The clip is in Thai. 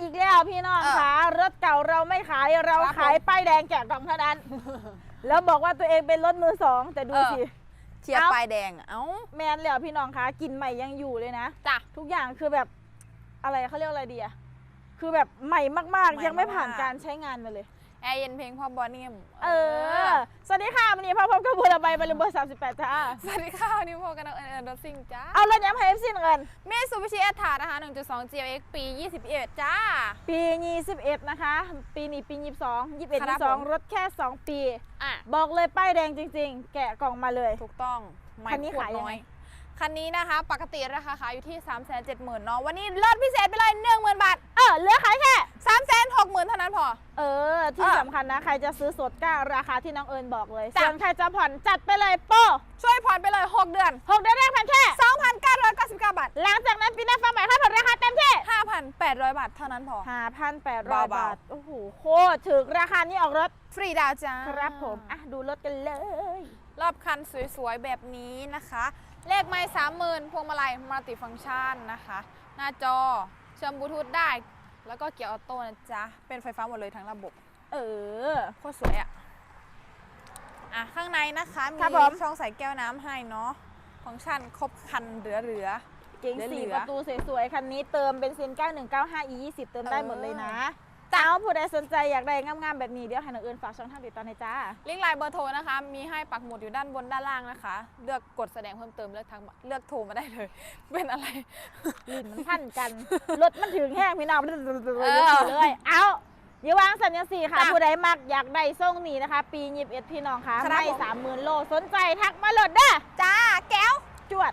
อีกแล้วพี่น้องเออคะรถเก่าเราไม่ขายเราครับผมขายป้ายแดงแจกกล่องเท่านั้น แล้วบอกว่าตัวเองเป็นรถมือสอง แต่ดูเออ สิ เทียบเอ้า ปลายแดงอะเอ้าแมนแล้วพี่น้องคะกลินใหม่ยังอยู่เลยนะ จ้ะ ทุกอย่างคือแบบอะไรเขาเรียกว่าอะไรดีอะคือแบบใหม่มากใหม่ๆ ยังไม่ผ่านมากการใช้งานมาเลย แอร์เย็นเพลงพ่อบอนิ่มเออ สวัสดีค่ะวันนี้พ่อพบกับบุรใบบริเบอร์สามสิบแปดจ้าสวัสดีค่ะวันนี้พบกันเอิญเอิญรถซิ่งจ้าเอาเลยย้ำให้เอฟซีเงินเมซูบิชิเอสถานะคะ1.2 GLX ปี 21 จ้า ปี 21 นะคะ ปีนี้ปี 22 21 ครับผม 22 รถแค่ 2 ปี อะ บอกเลยป้ายแดงจริง ๆ แกะกล่องมาเลย ถูกต้องไม่คันนี้ขวดขายยังน้ไงอยคันนี้นะคะ ปกติราคาขายอยู่ที่ 3 7 0 0 0 0เนาะวันนี้ลดพิเศษไปเลย 10,000 บาท เท่านั้นพอเออ ที่เออสำคัญนะ ใครจะซื้อสดก็ราคาที่น้องเอิญบอกเลยจ้ะ ส่วนใครจะผ่อนจัดไปเลยโป้ช่วยผ่อนไปเลย 6 เดือนหกเดือนแรกผ่อนแค่ 2,999 บาท หลังจากนั้นปีหน้าฟ้าใหม่ค่าผ่อนราคาเต็มที่5,800 บาท เท่านั้นพอ 5,800 เบาๆ บาท โอ้โห โคตรถึกราคานี้ออกรถ ฟรีดาวน์จ้าครับผมอะดูรถกันเลย รอบคันสวยๆ แบบนี้นะคะ เลขไม่สามหมื่นพวงมาลัยมัลติฟังก์ชันนะคะ หน้าจอเชื่อมบลูทูธได้ แล้วก็เกียร์ออโต้นะจ๊ะ เป็นไฟฟ้าหมดเลยทั้งระบบ เออโคตรสวยอะ่ะอะ ข้างในนะคะ มีครับผม ช่องใส่แก้วน้ำให้เนาะฟังก์ชันครบคันเหลือ เก๋งเหลืสี่อๆ ประตูสวยๆ คันนี้เติมเป็นซิน 9195 e 20เติมได้หมดเลยนะเออ จ้ะเจ้าผู้ใดสนใจอยากได้งามๆแบบนี้เดี๋ยวให้น้องเอิญฝากช่องทางติดต่อในอยจ้าๆลิงก์ไลน์เบอร์โทรนะคะ มีให้ปักหมุดอยู่ด้านบนด้านล่างนะคะ เลือกกดแสดงเพิ่มเติมเลือกทางเลือกโทรมาได้เลย เป็นอะไร ลิ้นมันพันกัน รถมันถึงแห้งพี่น้องอเลย เอาอย่าวางสัญญาสีค่ะ จ้ะผู้ใดมักอยากได้ส่งนี้นะคะ ปี21พี่น้องค่ะครับไม่ผม สามหมื่นโล สนใจทักมาโหลดเด้อจ้า แก้ว จวด